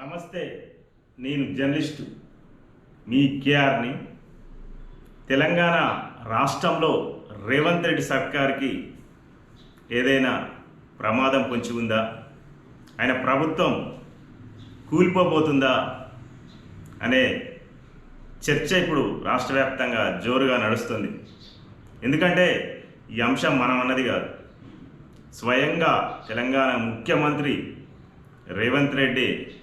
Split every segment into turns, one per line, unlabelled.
నమస్తే నేను జర్నలిస్టు మీ కేఆర్ని. తెలంగాణ రాష్ట్రంలో రేవంత్ రెడ్డి సర్కార్కి ఏదైనా ప్రమాదం పొంచి ఉందా? ఆయన ప్రభుత్వం కూలిపోబోతుందా? అనే చర్చ ఇప్పుడు రాష్ట్ర వ్యాప్తంగా జోరుగా నడుస్తుంది. ఎందుకంటే ఈ అంశం మనం అన్నది కాదు. స్వయంగా తెలంగాణ ముఖ్యమంత్రి రేవంత్ రెడ్డి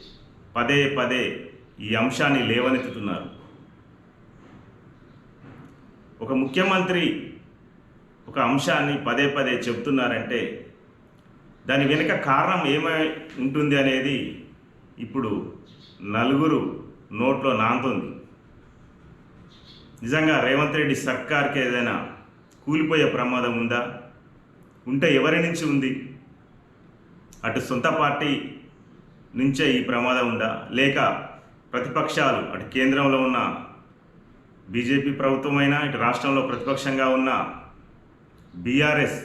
పదే పదే ఈ అంశాన్ని లేవనెత్తుతున్నారు. ఒక ముఖ్యమంత్రి ఒక అంశాన్ని పదే పదే చెప్తున్నారంటే దాని వెనుక కారణం ఏమై ఉంటుంది అనేది ఇప్పుడు నలుగురు నోట్లో నాంతుంది. నిజంగా రేవంత్ రెడ్డి సర్కార్కి ఏదైనా కూలిపోయే ప్రమాదం ఉందా? ఉంటే ఎవరి నుంచి ఉంది? అటు సొంత పార్టీ నుంచే ఈ ప్రమాదం ఉందా? లేక ప్రతిపక్షాలు అటు కేంద్రంలో ఉన్న బీజేపీ ప్రభుత్వమైనా ఇటు రాష్ట్రంలో ప్రతిపక్షంగా ఉన్న బీఆర్ఎస్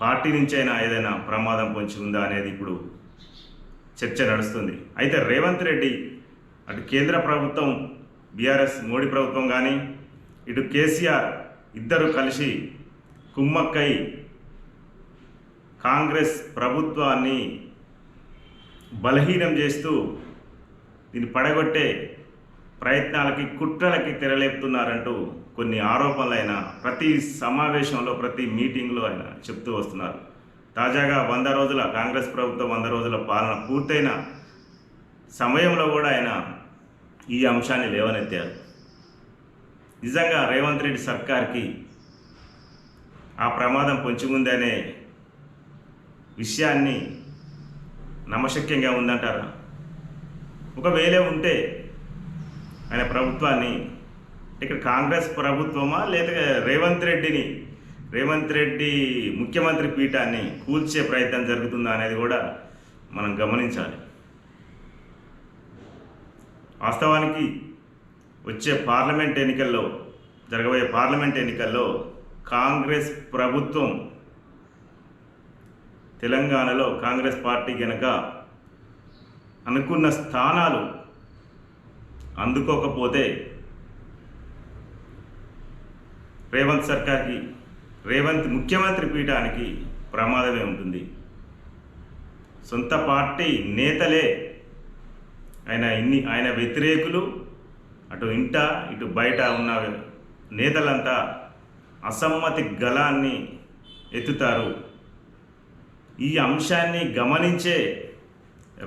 పార్టీ నుంచైనా ఏదైనా ప్రమాదం పొంచి ఉందా అనేది ఇప్పుడు చర్చ నడుస్తుంది. అయితే రేవంత్ రెడ్డి అటు కేంద్ర ప్రభుత్వం బీఆర్ఎస్ మోడీ ప్రభుత్వం కానీ ఇటు కేసీఆర్ ఇద్దరు కలిసి కుమ్మక్కై కాంగ్రెస్ ప్రభుత్వాన్ని బలహీనం చేస్తూ దీన్ని పడగొట్టే ప్రయత్నాలకి కుట్రలకి తెరలేపుతున్నారంటూ కొన్ని ఆరోపణలు ఆయన ప్రతి సమావేశంలో ప్రతి మీటింగ్లో ఆయన చెప్తూ వస్తున్నారు. తాజాగా వంద రోజుల కాంగ్రెస్ ప్రభుత్వం వంద రోజుల పాలన పూర్తయిన సమయంలో కూడా ఆయన ఈ అంశాన్ని లేవనెత్తారు. నిజంగా రేవంత్ రెడ్డి సర్కార్కి ఆ ప్రమాదం పొంచి ఉందనే విషయాన్ని నమ్మశక్యంగా ఉందంటారా? ఒకవేళ ఉంటే ఆయన ప్రభుత్వాన్ని ఇక్కడ కాంగ్రెస్ ప్రభుత్వమా లేదా రేవంత్ రెడ్డిని రేవంత్ రెడ్డి ముఖ్యమంత్రి పీఠాన్ని కూల్చే ప్రయత్నం జరుగుతుందా అనేది కూడా మనం గమనించాలి. వాస్తవానికి వచ్చే పార్లమెంట్ ఎన్నికల్లో జరగబోయే పార్లమెంట్ ఎన్నికల్లో కాంగ్రెస్ ప్రభుత్వం తెలంగాణలో కాంగ్రెస్ పార్టీ గనక అనుకున్న స్థానాలు అందుకోకపోతే రేవంత్ సర్కార్కి రేవంత్ ముఖ్యమంత్రి పీఠానికి ప్రమాదమే ఉంటుంది. సొంత పార్టీ నేతలే ఆయన ఇన్ని ఆయన వ్యతిరేకులు అటు ఇంట ఇటు బయట ఉన్న నేతలంతా అసమ్మతి గలాన్ని ఎత్తుతారు. ఈ అంశాన్ని గమనించే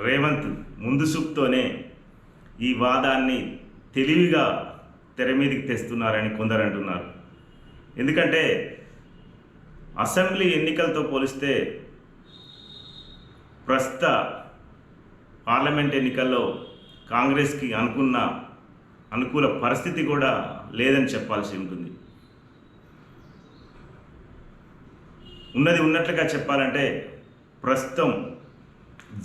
రేవంత్ ముందు చూపుతోనే ఈ వాదాన్ని తెలివిగా తెర మీదకి తెస్తున్నారని కొందరు అంటున్నారు. ఎందుకంటే అసెంబ్లీ ఎన్నికలతో పోలిస్తే ప్రస్తుత పార్లమెంట్ ఎన్నికల్లో కాంగ్రెస్కి అనుకున్న అనుకూల పరిస్థితి కూడా లేదని చెప్పాల్సి ఉంటుంది. ఉన్నది ఉన్నట్లుగా చెప్పాలంటే ప్రస్తుతం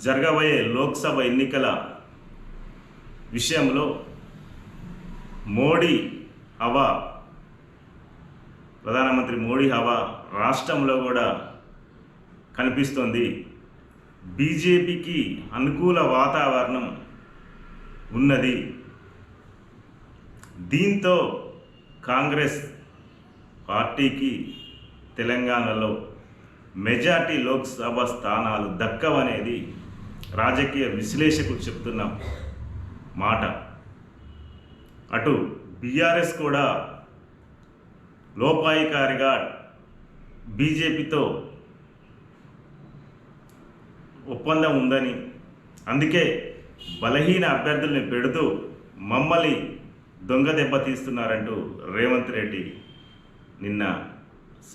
జరగబోయే లోక్సభ ఎన్నికల విషయంలో మోడీ హవా ప్రధానమంత్రి మోడీ హవా రాష్ట్రంలో కూడా కనిపిస్తోంది. బీజేపీకి అనుకూల వాతావరణం ఉన్నది. దీంతో కాంగ్రెస్ పార్టీకి తెలంగాణలో మెజార్టీ లోక్సభ స్థానాలు దక్కవనేది రాజకీయ విశ్లేషకులు చెప్తున్న మాట. అటు బీఆర్ఎస్ కూడా లోపాయికారిగా బీజేపీతో ఒప్పందం ఉందని అందుకే బలహీన అభ్యర్థుల్ని పెడుతూ మమ్మల్ని దొంగ దెబ్బ తీస్తున్నారంటూ రేవంత్ రెడ్డి నిన్న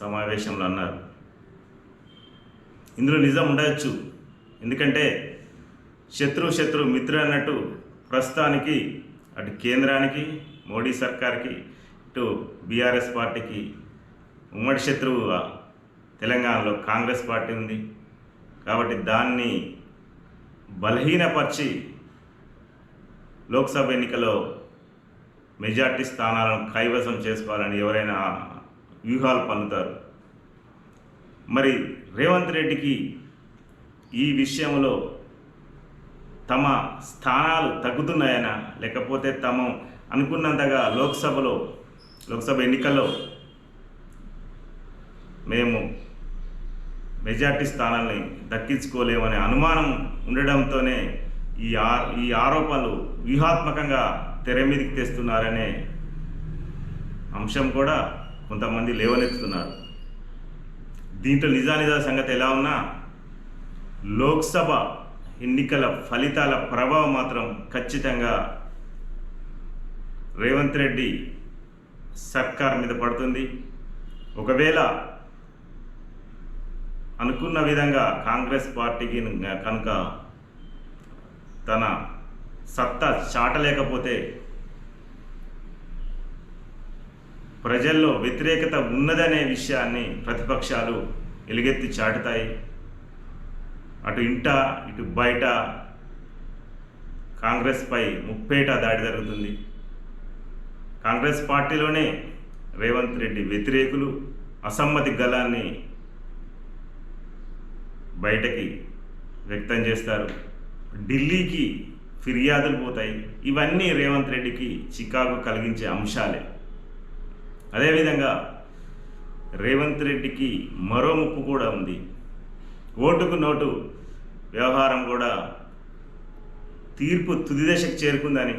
సమావేశంలో అన్నారు. ఇందులో నిజం ఉండవచ్చు ఎందుకంటే శత్రు శత్రు మిత్రు అన్నట్టు ప్రస్తుతానికి అటు కేంద్రానికి మోడీ సర్కార్కి ఇటు బీఆర్ఎస్ పార్టీకి ఉమ్మడి శత్రువు తెలంగాణలో కాంగ్రెస్ పార్టీ ఉంది. కాబట్టి దాన్ని బలహీనపరిచి లోక్సభ ఎన్నికలో మెజార్టీ స్థానాలను కైవసం చేసుకోవాలని ఎవరైనా వ్యూహాలు పన్నుతారు. మరి రేవంత్ రెడ్డికి ఈ విషయంలో తమ స్థానాలు తగ్గుతున్నాయనా? లేకపోతే తమ అనుకున్నంతగా లోక్సభలో లోక్సభ ఎన్నికల్లో మేము మెజార్టీ స్థానాల్ని దక్కించుకోలేమనే అనుమానం ఉండడంతోనే ఈ ఆ ఈ ఆరోపణలు వ్యూహాత్మకంగా తెర మీదకి తెస్తున్నారనే అంశం కూడా కొంతమంది లేవనెత్తుతున్నారు. దీంట్లో నిజానిజా సంగతి ఎలా ఉన్నా లోక్సభ ఎన్నికల ఫలితాల ప్రభావం మాత్రం ఖచ్చితంగా రేవంత్ రెడ్డి సర్కార్ మీద పడుతుంది. ఒకవేళ అనుకున్న విధంగా కాంగ్రెస్ పార్టీకి కనుక తన సత్తా చాటలేకపోతే ప్రజల్లో వ్యతిరేకత ఉన్నదనే విషయాన్ని ప్రతిపక్షాలు ఎలుగెత్తి చాటుతాయి. అటు ఇంట ఇటు బయట కాంగ్రెస్పై ముప్పేట దాడి జరుగుతుంది. కాంగ్రెస్ పార్టీలోనే రేవంత్ రెడ్డి వ్యతిరేకులు అసమ్మతి గలాన్ని బయటకి వ్యక్తం చేస్తారు. ఢిల్లీకి ఫిర్యాదులు పోతాయి. ఇవన్నీ రేవంత్ రెడ్డికి చికాకు కలిగించే అంశాలే. అదేవిధంగా రేవంత్ రెడ్డికి మరో ముప్పు కూడా ఉంది. ఓటుకు నోటు వ్యవహారం కూడా తీర్పు తుది దశకు చేరుకుందని.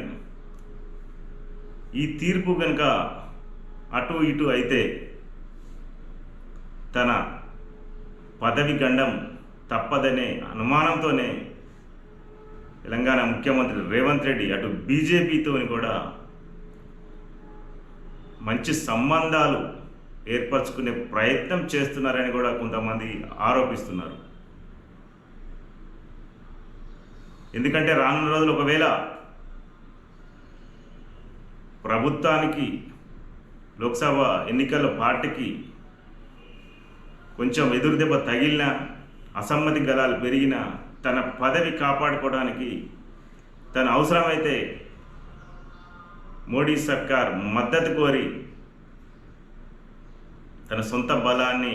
ఈ తీర్పు కనుక అటు ఇటు అయితే తన పదవి గండం తప్పదనే అనుమానంతోనే తెలంగాణ ముఖ్యమంత్రి రేవంత్ రెడ్డి అటు బీజేపీతోని కూడా మంచి సంబంధాలు ఏర్పరచుకునే ప్రయత్నం చేస్తున్నారని కూడా కొంతమంది ఆరోపిస్తున్నారు. ఎందుకంటే రానున్న రోజులు ఒకవేళ ప్రభుత్వానికి లోక్సభ ఎన్నికల పార్టీకి కొంచెం ఎదురు దెబ్బ తగిలిన అసమ్మతి గలాలు పెరిగిన తన పదవి కాపాడుకోవడానికి తన అవసరమైతే మోడీ సర్కార్ మద్దతు కోరి తన సొంత బలాన్ని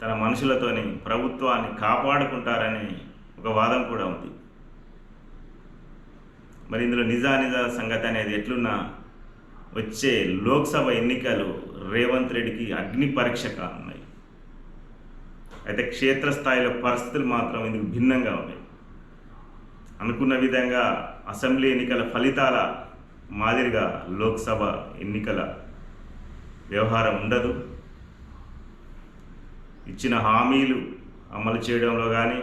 తన మనుషులతోని ప్రభుత్వాన్ని కాపాడుకుంటారని ఒక వాదం కూడా ఉంది. మరి ఇందులో నిజానిజ సంగతి అనేది ఎట్లున్నా వచ్చే లోక్సభ ఎన్నికలు రేవంత్ రెడ్డికి అగ్ని పరీక్ష కానున్నాయి. అయితే క్షేత్రస్థాయిలో పరిస్థితులు మాత్రం ఇందుకు భిన్నంగా ఉన్నాయి. అనుకున్న విధంగా అసెంబ్లీ ఎన్నికల ఫలితాల మాదిరిగా లోక్సభ ఎన్నికల వ్యవహారం ఉండదు. ఇచ్చిన హామీలు అమలు చేయడంలో కానీ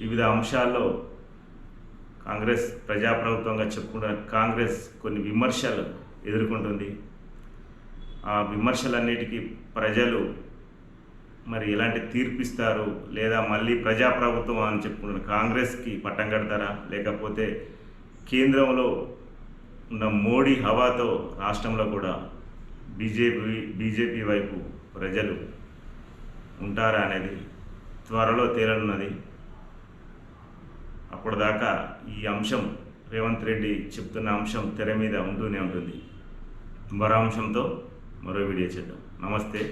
వివిధ అంశాల్లో కాంగ్రెస్ ప్రజాప్రభుత్వంగా చెప్పుకుంటున్న కాంగ్రెస్ కొన్ని విమర్శలు ఎదుర్కొంటుంది. ఆ విమర్శలన్నిటికీ ప్రజలు మరి ఎలాంటి తీర్పిస్తారు? లేదా మళ్ళీ ప్రజాప్రభుత్వం అని చెప్పుకుంటున్న కాంగ్రెస్కి పట్టం కడతారా? లేకపోతే కేంద్రంలో ఉన్న మోడీ హవాతో రాష్ట్రంలో కూడా బీజేపీ బీజేపీ వైపు ప్రజలు ఉంటారా అనేది త్వరలో తేలనున్నది. అప్పటిదాకా ఈ అంశం రేవంత్ రెడ్డి చెప్తున్న అంశం తెర మీద ఉంటూనే ఉంటుంది. మరో అంశంతో మరో వీడియో చేద్దాం. నమస్తే.